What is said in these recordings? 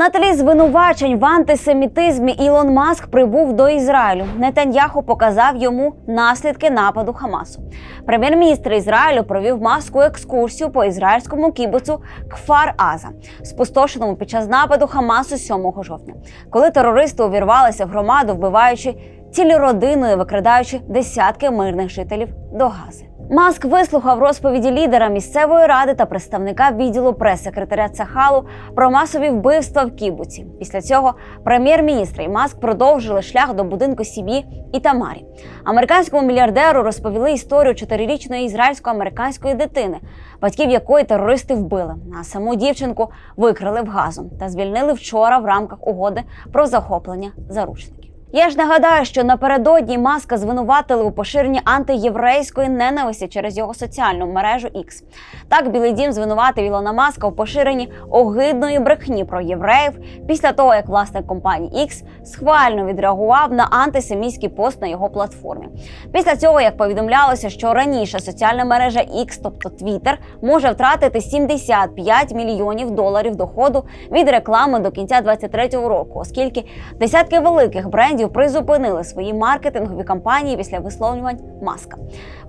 На тлі звинувачень в антисемітизмі Ілон Маск прибув до Ізраїлю. Нетаньяху показав йому наслідки нападу Хамасу. Прем'єр-міністр Ізраїлю провів маску екскурсію по ізраїльському кібуцу Кфар Аза, спустошеному під час нападу Хамасу 7 жовтня, коли терористи увірвалися в громаду, вбиваючи цілі родини, викрадаючи десятки мирних жителів до Гази. Маск вислухав розповіді лідера місцевої ради та представника відділу прес-секретаря Цахалу про масові вбивства в Кібуці. Після цього прем'єр-міністр і Маск продовжили шлях до будинку сім'ї і Тамарі. Американському мільярдеру розповіли історію чотирирічної ізраїльсько-американської дитини, батьків якої терористи вбили. А саму дівчинку викрили в газу та звільнили вчора в рамках угоди про захоплення заручників. Я ж нагадаю, що напередодні маска звинуватили у поширенні антиєврейської ненависті через його соціальну мережу X. Так, Білий Дім звинуватив Ілона Маска у поширенні огидної брехні про євреїв після того, як власник компанії X схвально відреагував на антисемітський пост на його платформі. Після цього, як повідомлялося, що раніше соціальна мережа X, тобто Twitter, може втратити 75 мільйонів доларів доходу від реклами до кінця 2023 року, оскільки десятки великих брендів призупинили свої маркетингові кампанії після висловлювань маска.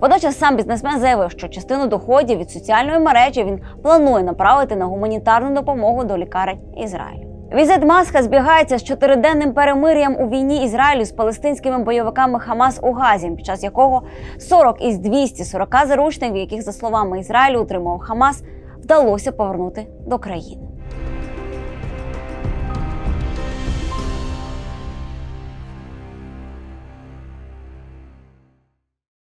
Водночас сам бізнесмен заявив, що частину доходів від соціальної мережі він планує направити на гуманітарну допомогу до лікарень Ізраїлю. Візит Маска збігається з чотириденним перемир'ям у війні Ізраїлю з палестинськими бойовиками Хамас у Газі, під час якого 40 із 240 заручників, яких за словами Ізраїлю утримував Хамас, вдалося повернути до країни.